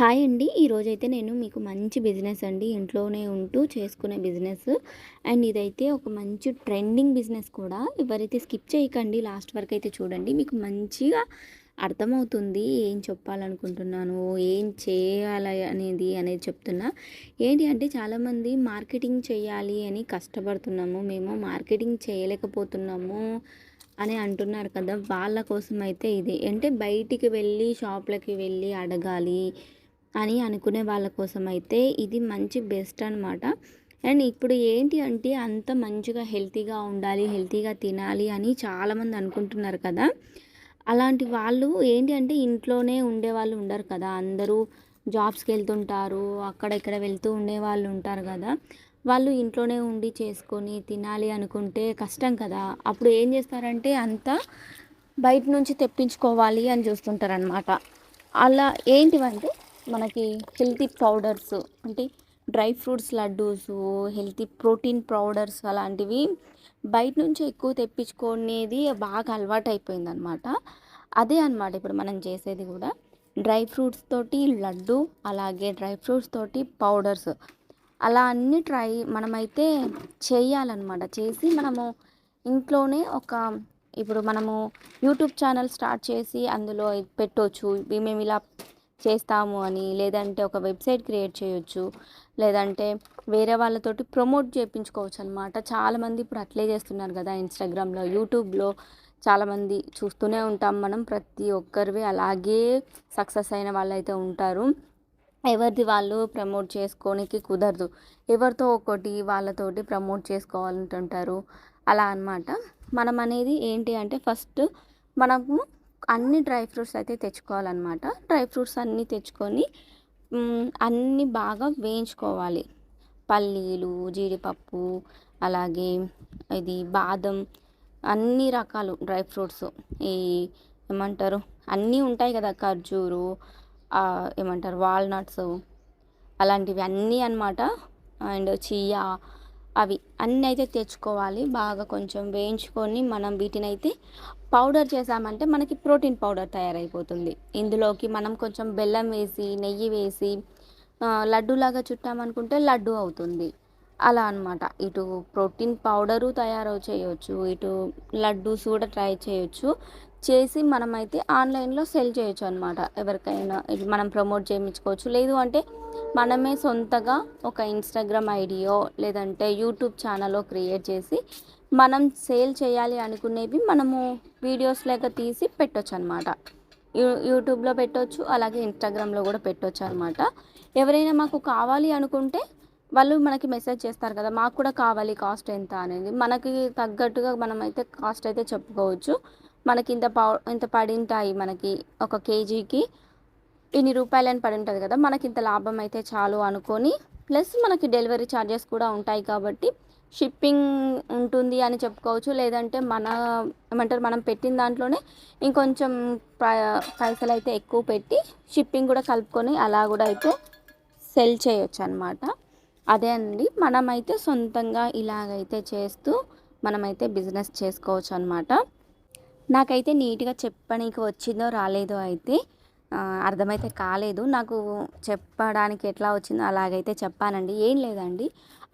Hi అండి. ఈరోజైతే నేను మీకు మంచి బిజినెస్ అండి. ఇంట్లోనే ఉంటూ చేసుకునే బిజినెస్. అండ్ ఇదైతే ఒక మంచి ట్రెండింగ్ బిజినెస్ కూడా. ఎవరైతే స్కిప్ చేయకండి లాస్ట్ వరకు అయితే చూడండి. మీకు మంచిగా అర్థమవుతుంది ఏం చెప్పాలనుకుంటున్నాను ఏం చేయాలి అనేది అనేది చెప్తున్నా. ఏంటి అంటే చాలామంది మార్కెటింగ్ చేయాలి అని కష్టపడుతున్నాము. మేము మార్కెటింగ్ చేయలేకపోతున్నాము అని అంటున్నారు కదా. వాళ్ళ కోసం అయితే ఇది. అంటే బయటికి వెళ్ళి షాప్లకి వెళ్ళి అడగాలి. అని అనుకునే వాళ్ళ కోసం అయితే ఇది మంచి బెస్ట్ అనమాట అండ్ ఇప్పుడు ఏంటి అంటే అంత మంచిగా హెల్తీగా ఉండాలి హెల్తీగా తినాలి అని చాలామంది అనుకుంటున్నారు కదా. అలాంటి వాళ్ళు ఏంటి అంటే ఇంట్లోనే ఉండే వాళ్ళు ఉండరు కదా. అందరూ జాబ్స్కి వెళ్తుంటారు అక్కడ ఇక్కడ వెళ్తూ ఉండేవాళ్ళు ఉంటారు కదా. వాళ్ళు ఇంట్లోనే ఉండి చేసుకొని తినాలి అనుకుంటే కష్టం కదా. అప్పుడు ఏం చేస్తారంటే అంతా బయట నుంచి తెప్పించుకోవాలి అని చూస్తుంటారు అనమాట అలా ఏంటివంటే మనకి హెల్తీ పౌడర్స్ అంటే dry fruits laddoos healthy protein powders అలాంటివి బయట నుంచి ఎక్కువ తెప్పించుకునేది బాగా అలవాటు అయిపోయింది అనమాట అదే అనమాట ఇప్పుడు మనం చేసేది కూడా. డ్రై ఫ్రూట్స్ తోటి లడ్డు అలాగే డ్రై ఫ్రూట్స్ తోటి పౌడర్స్. అలా అన్నీ ట్రై మనమైతే చేయాలన్నమాట. చేసి మనము ఇంట్లోనే ఒక ఇప్పుడు మనము యూట్యూబ్ ఛానల్ స్టార్ట్ చేసి అందులో పెట్టవచ్చు మేము ఇలా చేస్తాము అని లేదంటే ఒక వెబ్సైట్ క్రియేట్ చేయొచ్చు లేదంటే వేరే వాళ్ళతోటి ప్రమోట్ చేయించుకోవచ్చు అనమాట చాలామంది ఇప్పుడు అట్లే చేస్తున్నారు కదా ఇన్స్టాగ్రామ్లో యూట్యూబ్లో. చాలామంది చూస్తూనే ఉంటాం మనం ప్రతి ఒక్కరివి అలాగే సక్సెస్ అయిన వాళ్ళు అయితే ఉంటారు. ఎవరిది వాళ్ళు ప్రమోట్ చేసుకోనికి కుదరదు. ఎవరితో ఒకటి వాళ్ళతోటి ప్రమోట్ చేసుకోవాలంటుంటారు. అలా అనమాట మనం అనేది ఏంటి అంటే ఫస్ట్ మనము అన్ని డ్రై ఫ్రూట్స్ అయితే తెచ్చుకోవాలన్నమాట. డ్రై ఫ్రూట్స్ అన్నీ తెచ్చుకొని అన్నీ బాగా వేయించుకోవాలి. పల్లీలు జీడిపప్పు అలాగే ఇది బాదం అన్ని రకాలు డ్రై ఫ్రూట్స్. ఈ ఏమంటారు? అన్నీ ఉంటాయి కదా ఖర్జూరు ఏమంటారు? వాల్నట్స్ అలాంటివి అన్నీ అనమాట అండ్ చియా అవి అన్నీ అయితే తెచ్చుకోవాలి. బాగా కొంచెం వేయించుకొని మనం వీటిని అయితే పౌడర్ చేసామంటే మనకి ప్రోటీన్ పౌడర్ తయారైపోతుంది. ఇందులోకి మనం కొంచెం బెల్లం వేసి నెయ్యి వేసి లడ్డూలాగా చుట్టామనుకుంటే లడ్డు అవుతుంది. అలా అనమాట ఇటు ప్రోటీన్ పౌడరు తయారు చేయవచ్చు ఇటు లడ్డూస్ కూడా ట్రై చేయొచ్చు. చేసి మనమైతే ఆన్లైన్లో సెల్ చేయొచ్చు అనమాట ఎవరికైనా మనం ప్రమోట్ చేయించుకోవచ్చు. లేదు అంటే మనమే సొంతగా ఒక ఇన్స్టాగ్రామ్ ఐడియో లేదంటే యూట్యూబ్ ఛానల్లో క్రియేట్ చేసి మనం సేల్ చేయాలి అనుకునేవి మనము వీడియోస్ లేక తీసి పెట్టొచ్చు అనమాట యూ యూట్యూబ్లో పెట్టొచ్చు అలాగే ఇన్స్టాగ్రామ్లో కూడా పెట్టవచ్చు అనమాట ఎవరైనా మాకు కావాలి అనుకుంటే వాళ్ళు మనకి మెసేజ్ చేస్తారు కదా మాకు కూడా కావాలి కాస్ట్ ఎంత అనేది. మనకి తగ్గట్టుగా మనం అయితే కాస్ట్ అయితే చెప్పుకోవచ్చు. మనకి ఇంత పౌ ఇంత పడింటాయి మనకి ఒక కేజీకి ఇన్ని రూపాయలని పడి ఉంటుంది కదా మనకి ఇంత లాభం అయితే చాలు అనుకొని ప్లస్ మనకి డెలివరీ ఛార్జెస్ కూడా ఉంటాయి కాబట్టి షిప్పింగ్ ఉంటుంది అని చెప్పుకోవచ్చు. లేదంటే మన ఏమంటారు మనం పెట్టిన దాంట్లోనే ఇంకొంచెం పైసలు అయితే ఎక్కువ పెట్టి షిప్పింగ్ కూడా కలుపుకొని అలా కూడా అయితే సెల్ చేయొచ్చు అనమాట అదే అండి మనమైతే సొంతంగా ఇలాగైతే చేస్తూ మనమైతే బిజినెస్ చేసుకోవచ్చు అనమాట నాకైతే నీట్గా చెప్పడానికి వచ్చిందో రాలేదో అయితే అర్థమైతే కాలేదు. నాకు చెప్పడానికి ఎట్లా వచ్చిందో అలాగైతే చెప్పానండి. ఏం లేదండి.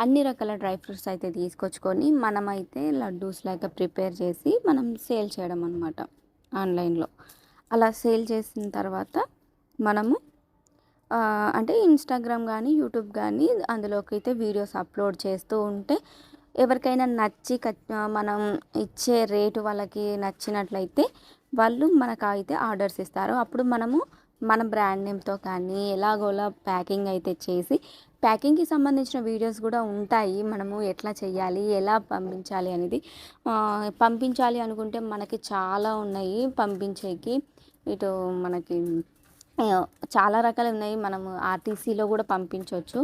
అన్ని రకాల డ్రై ఫ్రూట్స్ అయితే తీసుకొచ్చుకొని మనమైతే లడ్డూస్ లాగా ప్రిపేర్ చేసి మనం సేల్ చేయడం అనమాట ఆన్లైన్లో. అలా సేల్ చేసిన తర్వాత మనము అంటే ఇన్స్టాగ్రామ్ కానీ యూట్యూబ్ కానీ అందులోకి అయితే వీడియోస్ అప్లోడ్ చేస్తూ ఉంటే ఎవరికైనా నచ్చి మనం ఇచ్చే రేటు వాళ్ళకి నచ్చినట్లయితే వాళ్ళు మనకు అయితే ఆర్డర్స్ ఇస్తారు. అప్పుడు మనము మన బ్రాండ్ నేమ్తో కానీ ఎలాగోలా ప్యాకింగ్ అయితే చేసి ప్యాకింగ్కి సంబంధించిన వీడియోస్ కూడా ఉంటాయి. మనము ఎట్లా చేయాలి ఎలా పంపించాలి అనేది పంపించాలి అనుకుంటే మనకి చాలా ఉన్నాయి. పంపించేకి ఇటు మనకి చాలా రకాలు ఉన్నాయి. మనము ఆర్టీసీలో కూడా పంపించవచ్చు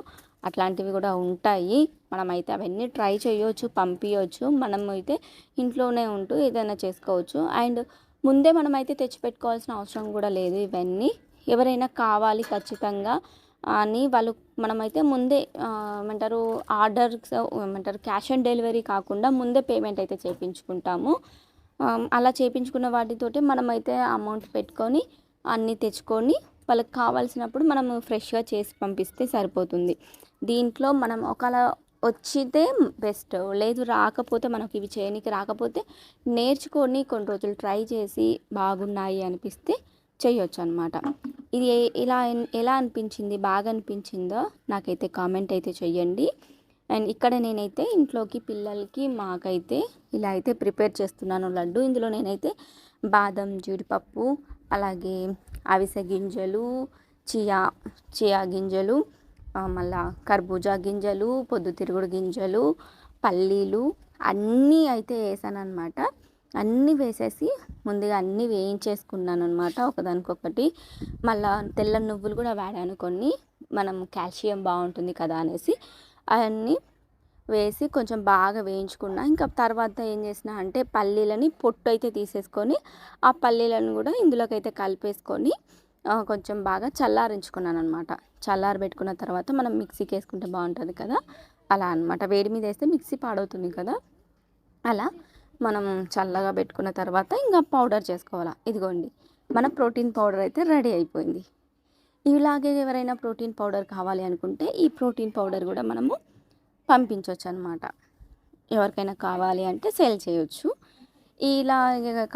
అట్లాంటివి కూడా ఉంటాయి. మనమైతే అవన్నీ ట్రై చేయవచ్చు పంపించవచ్చు మనం అయితే ఇంట్లోనే ఉంటూ ఏదైనా చేసుకోవచ్చు. అండ్ ముందే మనమైతే తెచ్చిపెట్టుకోవాల్సిన అవసరం కూడా లేదు ఇవన్నీ. ఎవరైనా కావాలి ఖచ్చితంగా అని వాళ్ళు మనమైతే ముందే ఏమంటారు ఆర్డర్స్ ఏమంటారు క్యాష్ ఆన్ డెలివరీ కాకుండా ముందే పేమెంట్ అయితే చేయించుకుంటాము అలా చేయించుకున్న వాటితోటి మనమైతే అమౌంట్ పెట్టుకొని అన్నీ తెచ్చుకొని వాళ్ళకి కావాల్సినప్పుడు మనం ఫ్రెష్గా చేసి పంపిస్తే సరిపోతుంది. దీంట్లో మనం ఒకవేళ వచ్చితే బెస్ట్. లేదు రాకపోతే మనకి ఇవి చేయనికి రాకపోతే నేర్చుకొని కొన్ని రోజులు ట్రై చేసి బాగున్నాయి అనిపిస్తే చేయొచ్చు అనమాట ఇది ఇలా ఎలా అనిపించింది బాగా అనిపించిందో నాకైతే కామెంట్ అయితే చెయ్యండి. అండ్ ఇక్కడ నేనైతే ఇంట్లోకి పిల్లలకి మాకైతే ఇలా అయితే ప్రిపేర్ చేస్తున్నాను లడ్డు. ఇందులో నేనైతే బాదం జీడిపప్పు అలాగే అవిసె గింజలు చియా చియా గింజలు మళ్ళా కర్బూజా గింజలు పొద్దుతిరుగుడు గింజలు పల్లీలు అన్నీ అయితే వేసాను అనమాట అన్నీ వేసేసి ముందుగా అన్నీ వేయించేసుకున్నాను అనమాట ఒకదానికొకటి. మళ్ళా తెల్ల నువ్వులు కూడా వాడాను కొన్ని. మనం కాల్షియం బాగుంటుంది కదా అనేసి అవన్నీ వేసి కొంచెం బాగా వేయించుకున్నా. ఇంకా తర్వాత ఏం చేసిన అంటే పల్లీలని పొట్టు అయితే తీసేసుకొని ఆ పల్లీలను కూడా ఇందులోకి అయితే కలిపేసుకొని కొంచెం బాగా చల్లారించుకున్నాను అనమాట చల్లారి పెట్టుకున్న తర్వాత మనం మిక్సీకి వేసుకుంటే బాగుంటుంది కదా? అలా అనమాట వేడి మీద వేస్తే మిక్సీ పాడవుతుంది కదా? అలా మనం చల్లగా పెట్టుకున్న తర్వాత ఇంకా పౌడర్ చేసుకోవాలా. ఇదిగోండి మన ప్రోటీన్ పౌడర్ అయితే రెడీ అయిపోయింది. ఇలాగే ఎవరైనా ప్రోటీన్ పౌడర్ కావాలి అనుకుంటే ఈ ప్రోటీన్ పౌడర్ కూడా మనము పంపించవచ్చు అనమాట ఎవరికైనా కావాలి అంటే సేల్ చేయొచ్చు. ఇలా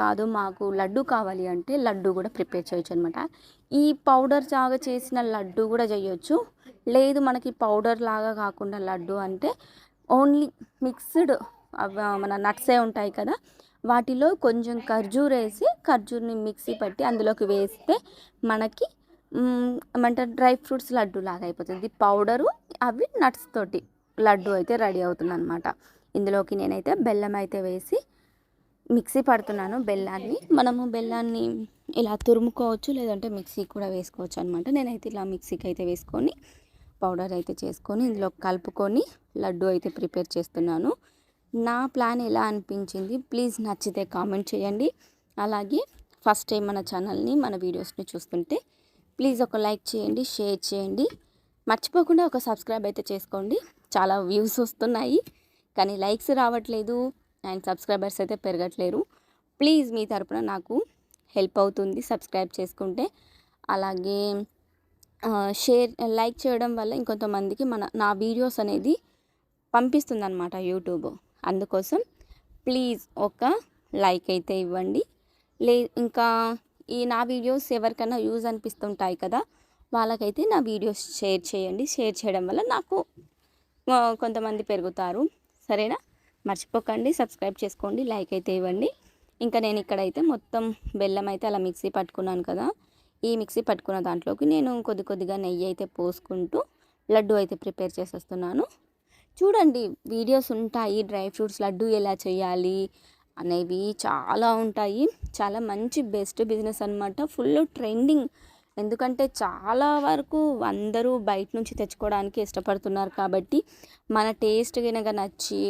కాదు మాకు లడ్డు కావాలి అంటే లడ్డు కూడా ప్రిపేర్ చేయొచ్చు అనమాట ఈ పౌడర్ లాగా చేసిన లడ్డు కూడా చేయొచ్చు. లేదు మనకి పౌడర్ లాగా కాకుండా లడ్డు అంటే ఓన్లీ మిక్స్డ్ మన నట్సే ఉంటాయి కదా వాటిలో కొంచెం ఖర్జూర్ వేసి ఖర్జూర్ని మిక్సీ పట్టి అందులోకి వేస్తే మనకి ఏమంటారు డ్రై ఫ్రూట్స్ లడ్డు లాగా అయిపోతుంది. పౌడరు అవి నట్స్ తోటి లడ్డు అయితే రెడీ అవుతుంది అనమాట ఇందులోకి నేనైతే బెల్లం అయితే వేసి మిక్సీ పడుతున్నాను బెల్లాన్ని. మనము బెల్లాన్ని ఇలా తురుముకోవచ్చు లేదంటే మిక్సీ కూడా వేసుకోవచ్చు అనమాట నేనైతే ఇలా మిక్సీకి అయితే వేసుకొని పౌడర్ అయితే చేసుకొని ఇందులో కలుపుకొని లడ్డు అయితే ప్రిపేర్ చేస్తున్నాను. నా ప్లాన్ ఎలా అనిపించింది ప్లీజ్ నచ్చితే కామెంట్ చేయండి. అలాగే ఫస్ట్ టైం మన ఛానల్ని మన వీడియోస్ని చూస్తుంటే ప్లీజ్ ఒక లైక్ చేయండి షేర్ చేయండి. మర్చిపోకుండా ఒక సబ్స్క్రైబ్ అయితే చేసుకోండి. చాలా వ్యూస్ వస్తున్నాయి కానీ లైక్స్ రావట్లేదు. అండ్ సబ్స్క్రైబర్స్ అయితే పెరగట్లేరు. ప్లీజ్ మీ తరపున నాకు హెల్ప్ అవుతుంది సబ్స్క్రైబ్ చేసుకుంటే. అలాగే షేర్ లైక్ చేయడం వల్ల ఇంకొంతమందికి మన నా వీడియోస్ అనేది పంపిస్తుంది అనమాట యూట్యూబ్. అందుకోసం ప్లీజ్ ఒక లైక్ అయితే ఇవ్వండి. లే ఇంకా ఈ నా వీడియోస్ ఎవరికైనా యూజ్ అనిపిస్తుంటాయి కదా వాళ్ళకైతే నా వీడియోస్ షేర్ చేయండి. షేర్ చేయడం వల్ల నాకు కొంతమంది పెరుగుతారు. సరేనా? మర్చిపోకండి సబ్స్క్రైబ్ చేసుకోండి లైక్ అయితే ఇవ్వండి. ఇంకా నేను ఇక్కడైతే మొత్తం బెల్లం అయితే అలా మిక్సీ పట్టుకున్నాను కదా. ఈ మిక్సీ పట్టుకున్న దాంట్లోకి నేను కొద్ది కొద్దిగా నెయ్యి అయితే పోసుకుంటూ లడ్డు అయితే ప్రిపేర్ చేసేస్తున్నాను. చూడండి వీడియోస్ ఉంటాయి డ్రై ఫ్రూట్స్ లడ్డు ఎలా చేయాలి అనేవి చాలా ఉంటాయి. చాలా మంచి బెస్ట్ బిజినెస్ అనమాట ఫుల్ ట్రెండింగ్. ఎందుకంటే చాలా వరకు అందరూ బయట నుంచి తెచ్చుకోవడానికి ఇష్టపడుతున్నారు కాబట్టి మన టేస్ట్ కనుక నచ్చి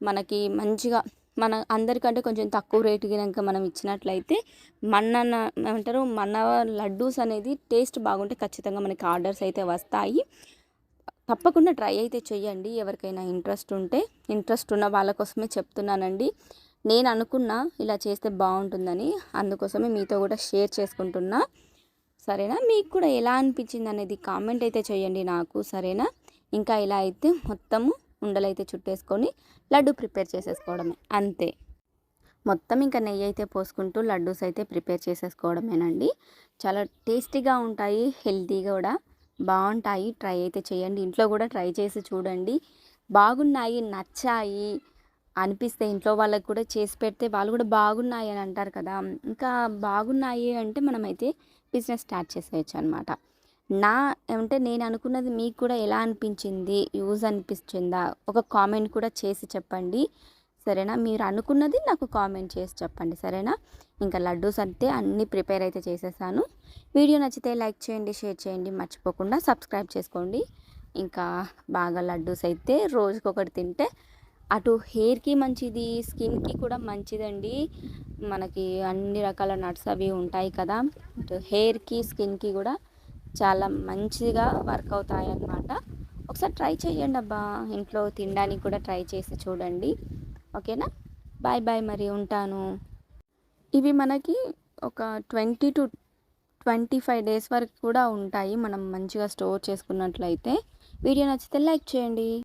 మనకి మంచిగా మన అందరికంటే కొంచెం తక్కువ రేటు కనుక మనం ఇచ్చినట్లయితే మన ఏమంటారు మన లడ్డూస్ అనేది టేస్ట్ బాగుంటే ఖచ్చితంగా మనకి ఆర్డర్స్ అయితే వస్తాయి. తప్పకుండా ట్రై అయితే చెయ్యండి. ఎవరికైనా ఇంట్రెస్ట్ ఉంటే ఇంట్రెస్ట్ ఉన్న వాళ్ళ కోసమే చెప్తున్నానండి. నేను అనుకున్నా ఇలా చేస్తే బాగుంటుందని అందుకోసమే మీతో కూడా షేర్ చేసుకుంటున్నా. సరేనా? మీకు కూడా ఎలా అనిపించింది అనేది కామెంట్ అయితే చేయండి నాకు. సరేనా? ఇంకా ఇలా అయితే మొత్తము ఉండలైతే చుట్టేసుకొని లడ్డు ప్రిపేర్ చేసేసుకోవడమే అంతే. మొత్తం ఇంకా నెయ్యి అయితే పోసుకుంటూ లడ్డూస్ అయితే ప్రిపేర్ చేసేసుకోవడమేనండి. చాలా టేస్టీగా ఉంటాయి హెల్తీ కూడా బాగుంటాయి. ట్రై అయితే చేయండి ఇంట్లో కూడా ట్రై చేసి చూడండి. బాగున్నాయి నచ్చాయి అనిపిస్తే ఇంట్లో వాళ్ళకి కూడా చేసి పెడితే వాళ్ళు కూడా బాగున్నాయి అని అంటారు కదా. ఇంకా బాగున్నాయి అంటే మనమైతే బిజినెస్ స్టార్ట్ చేసేయచ్చు అనమాట నా అంటే నేను అనుకున్నది మీకు కూడా ఎలా అనిపించింది? యూజ్ అనిపించిందా? ఒక కామెంట్ కూడా చేసి చెప్పండి. సరేనా? మీరు అనుకున్నది నాకు కామెంట్ చేసి చెప్పండి. సరేనా? ఇంకా లడ్డూస్ అంటే అన్నీ ప్రిపేర్ అయితే చేసేసాను. వీడియో నచ్చితే లైక్ చేయండి షేర్ చేయండి. మర్చిపోకుండా సబ్స్క్రైబ్ చేసుకోండి. ఇంకా బాగా లడ్డూస్ అయితే రోజుకొకటి తింటే అటు హెయిర్కి మంచిది స్కిన్కి కూడా మంచిదండి. మనకి అన్ని రకాల నట్స్ అవి ఉంటాయి కదా. అటు హెయిర్కి స్కిన్కి కూడా చాలా మంచిగా వర్క్ అవుతాయి అన్నమాట ఒకసారి ట్రై చేయండి అబ్బా. ఇంట్లో తినడానికి కూడా ట్రై చేసి చూడండి. ఓకేనా? బాయ్ బాయ్ మరి ఉంటాను. ఇవి మనకి ఒక twenty two twenty five days వరకు కూడా ఉంటాయి. మనం మంచిగా స్టోర్ చేసుకున్నట్లయితే. వీడియో నచ్చితే లైక్ చేయండి.